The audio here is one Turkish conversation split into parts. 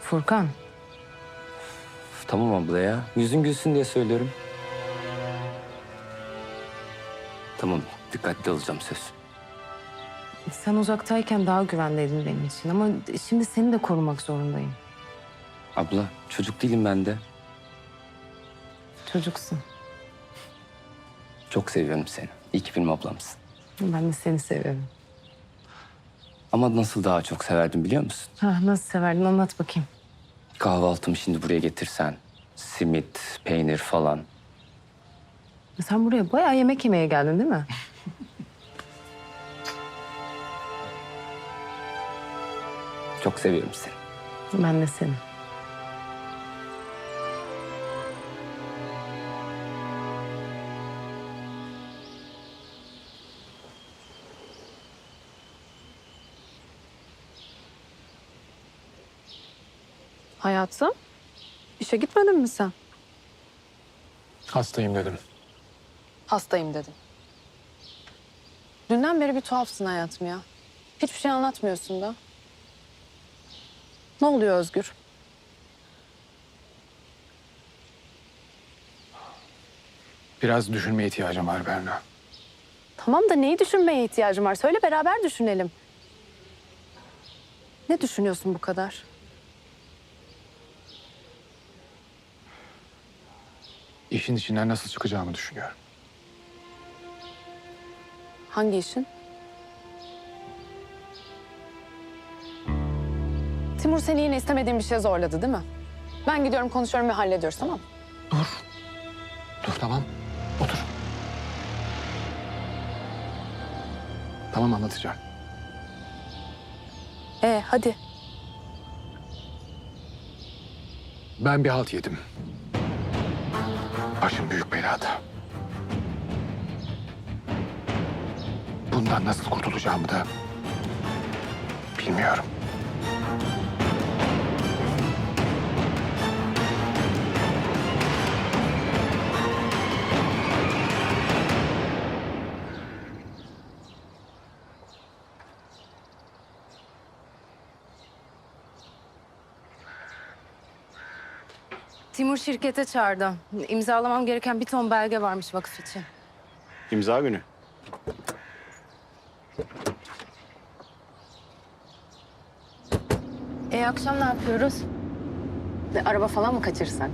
Furkan, Üf, Tamam abla ya. Yüzün gülsün diye söylüyorum. Tamam dikkatli olacağım söz. sen uzaktayken daha güvendeydin benim için ama şimdi seni de korumak zorundayım. Abla çocuk değilim ben de. Çocuksun. Çok seviyorum seni. İyi ki benim ablamsın. Ben de seni seviyorum. Ama nasıl daha çok severdim biliyor musun? Ha, nasıl severdin anlat bakayım. Kahvaltımı şimdi buraya getirsen. Simit, peynir falan. Sen buraya bayağı yemek yemeye geldin değil mi? Çok seviyorum seni. Ben de seni. Hayatım, işe gitmedin mi sen? Hastayım dedim. Hastayım dedin. Dünden beri bir tuhafsın hayatım ya. Hiçbir şey anlatmıyorsun da. Ne oluyor Özgür? Biraz düşünmeye ihtiyacım var Berna. Tamam da neyi düşünmeye ihtiyacım var? Söyle beraber düşünelim. Ne düşünüyorsun bu kadar? İşin içinden nasıl çıkacağımı düşünüyorum. Hangi işin? Timur seni yine istemediğin bir şeye zorladı değil mi? Ben gidiyorum konuşuyorum ve hallediyoruz tamam mı? Dur. Dur tamam. Otur. Tamam anlatacağım. Ee hadi. Ben bir halt yedim. Başım büyük belada. Bundan nasıl kurtulacağımı da bilmiyorum. Timur şirkete çağırdı. İmzalamam gereken bir ton belge varmış vakıf için. İmza günü. E akşam ne yapıyoruz? E, Araba falan mı kaçırsak?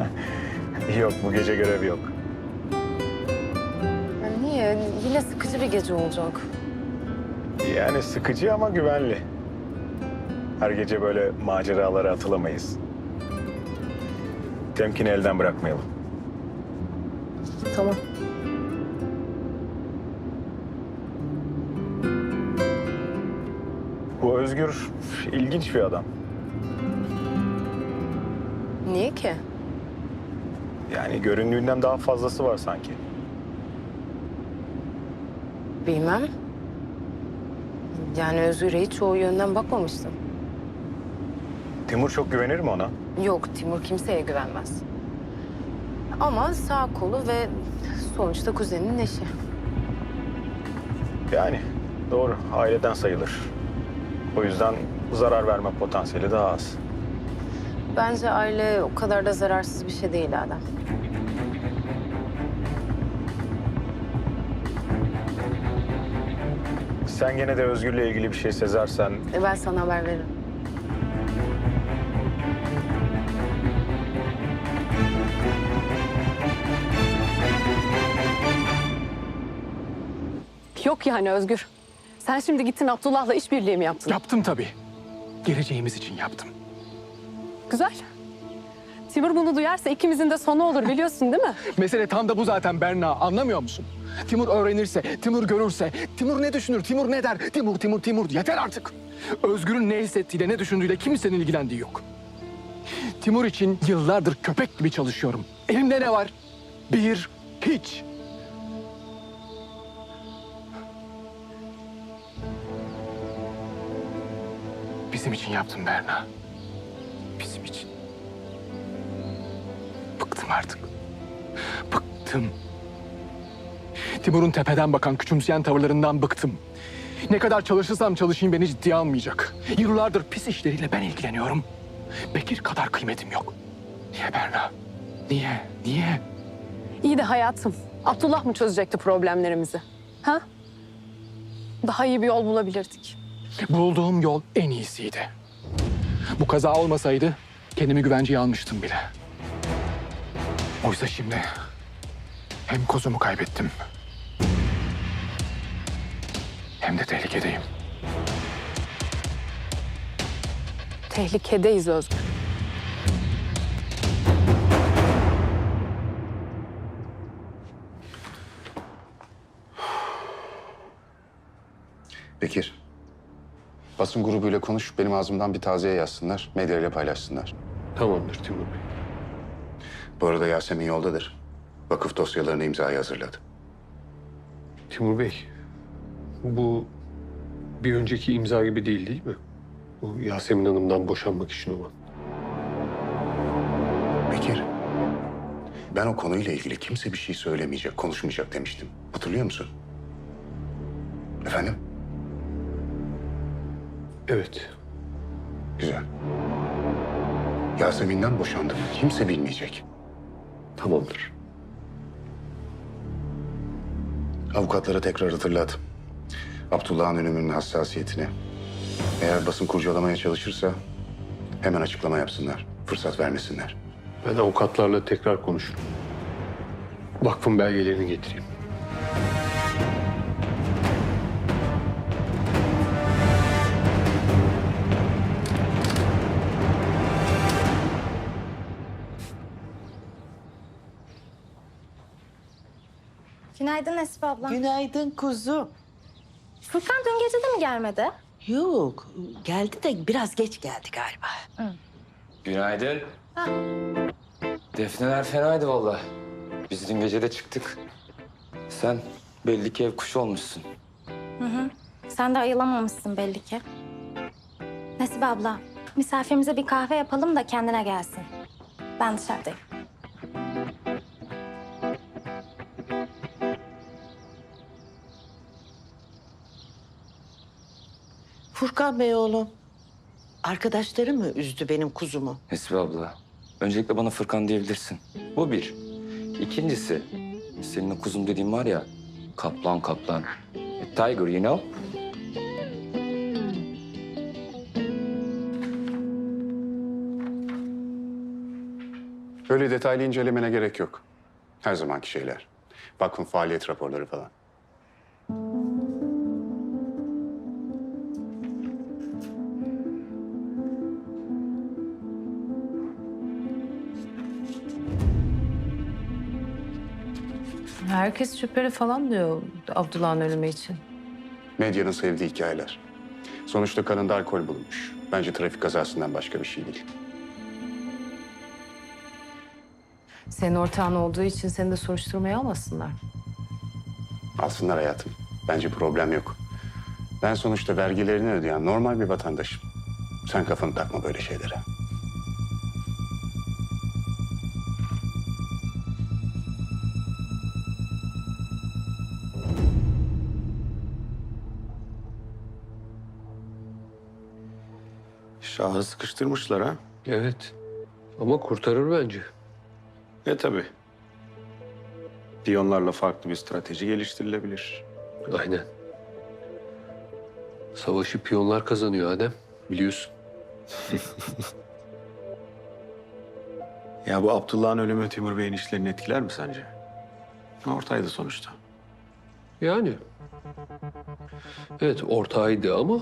Yok bu gece görevi yok. Ya niye? Yine sıkıcı bir gece olacak. Yani sıkıcı ama güvenli. Her gece böyle maceralara atılamayız. Temkini elden bırakmayalım. Tamam. Bu Özgür ilginç bir adam. Niye ki? Yani göründüğünden daha fazlası var sanki. Bilmem. Yani Özgür'e hiç o yönden bakmamıştım. Timur çok güvenir mi ona? Yok, Timur kimseye güvenmez. Ama sağ kolu ve sonuçta kuzeninin eşi. Yani doğru aileden sayılır. O yüzden zarar verme potansiyeli daha az. Bence aile o kadar da zararsız bir şey değil Adem. Sen gene de Özgür'le ilgili bir şey sezersen E ben sana haber veririm. Yok yani Özgür. Sen şimdi gittin Abdullah'la işbirliği mi yaptın? Yaptım tabii. Geleceğimiz için yaptım. Güzel. Timur bunu duyarsa ikimizin de sonu olur biliyorsun değil mi? Mesele tam da bu zaten Berna. Anlamıyor musun? Timur öğrenirse, Timur görürse, Timur ne düşünür, Timur ne der? Timur, Timur, Timur. Yeter artık. Özgür'ün ne hissettiğiyle, ne düşündüğüyle kimsenin ilgilendiği yok. Timur için yıllardır köpek gibi çalışıyorum. Elimde ne var? Bir, hiç. Bizim için yaptım Berna. Bizim için. Bıktım artık. Bıktım. Timur'un tepeden bakan, küçümseyen tavırlarından bıktım. Ne kadar çalışırsam çalışayım beni ciddiye almayacak. Yıllardır pis işleriyle ben ilgileniyorum. Bekir kadar kıymetim yok. Niye Berna? Niye? Niye? İyi de hayatım. Abdullah mı çözecekti problemlerimizi? Ha? Daha iyi bir yol bulabilirdik. Bulduğum yol en iyisiydi. Bu kaza olmasaydı kendimi güvenceye almıştım bile. Oysa şimdi hem kozumu kaybettim hem de tehlikedeyim. Tehlikedeyiz Özgür. Bekir. Basın grubuyla konuş, benim ağzımdan bir taziye yazsınlar, medyayla paylaşsınlar. Tamamdır Timur Bey. Bu arada Yasemin yoldadır. Vakıf dosyalarını imzaya hazırladı. Timur Bey, bu bir önceki imza gibi değil değil mi? Bu Yasemin Hanım'dan boşanmak için olan. Bekir, ben o konuyla ilgili kimse bir şey söylemeyecek, konuşmayacak demiştim. Hatırlıyor musun? Efendim? Evet, Güzel. Yasemin'den boşandım. Kimse bilmeyecek. tamamdır. Avukatlara tekrar hatırlat. Abdullah'ın ölümünün hassasiyetini. Eğer basın kurcalamaya çalışırsa hemen açıklama yapsınlar. Fırsat vermesinler. Ben avukatlarla tekrar konuşurum. Vakfın belgelerini getireyim. Günaydın Esif abla. Günaydın kuzum. Furkan dün gece de mi gelmedi? Yok, geldi de biraz geç geldi galiba. Günaydın. Defneler fenaydı vallahi. Biz dün gece de çıktık. Sen belli ki ev kuşu olmuşsun. Sen de ayılamamışsın belli ki. Nesibe abla, misafirimize bir kahve yapalım da kendine gelsin. Ben dışarıdayım. Furkan Bey oğlum. Arkadaşları mı üzdü benim kuzumu? Nesibe abla, öncelikle bana Fırkan diyebilirsin. Bu bir. İkincisi, senin o kuzum dediğin var ya, kaplan kaplan. A tiger, you know? Öyle detaylı incelemene gerek yok. Her zamanki şeyler. Vakfın faaliyet raporları falan. Herkes şüpheli falan diyor Abdullah'ın ölümü için. Medyanın sevdiği hikayeler. Sonuçta kanında alkol bulunmuş. Bence trafik kazasından başka bir şey değil. Senin ortağın olduğu için seni de soruşturmaya almasınlar. Alsınlar hayatım. Bence problem yok. Ben sonuçta vergilerini ödeyen normal bir vatandaşım. Sen kafanı takma böyle şeylere. Şahı sıkıştırmışlar ha. Evet. Ama kurtarır bence. E tabii. Piyonlarla farklı bir strateji geliştirilebilir. Aynen. Savaşı piyonlar kazanıyor Adem. Biliyorsun. Ya bu Abdullah'ın ölümü Timur Bey'in işlerini etkiler mi sence? Ortaydı sonuçta. Yani. Evet ortağıydı ama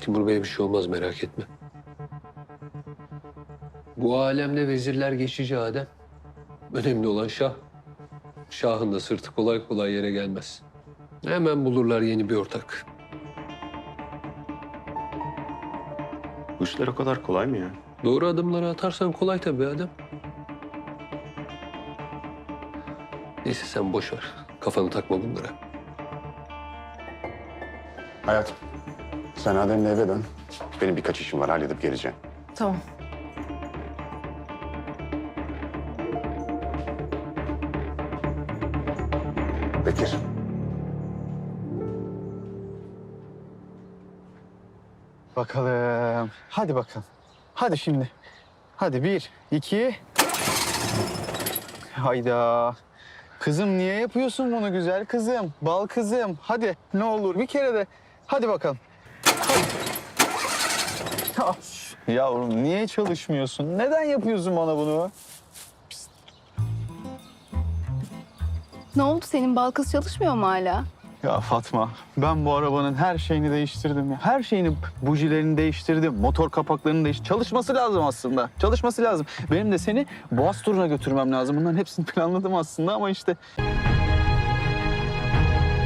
Timur Bey'e bir şey olmaz merak etme. Bu alemde vezirler geçici Adem. Önemli olan şah. Şahın da sırtı kolay kolay yere gelmez. Hemen bulurlar yeni bir ortak. Bu işler o kadar kolay mı ya? Doğru adımları atarsan kolay tabii Adem. Neyse sen boş ver. Kafanı takma bunlara. Hayatım, sen Adem'le eve dön. Benim birkaç işim var, halledip geleceğim. Tamam. Bekir. Bakalım. Hadi bakalım. Hadi şimdi. Hadi bir, iki. Hayda. Kızım niye yapıyorsun bunu güzel kızım? Bal kızım. Hadi ne olur bir kere de. Hadi bakalım. Yavrum niye çalışmıyorsun? Neden yapıyorsun bana bunu? Ne oldu senin bal kız çalışmıyor mu hala? Ya Fatma, ben bu arabanın her şeyini değiştirdim ya. Her şeyini, bujilerini değiştirdim, motor kapaklarını değiştirdim. Çalışması lazım aslında. Çalışması lazım. Benim de seni Boğaz turuna götürmem lazım. Bunların hepsini planladım aslında ama işte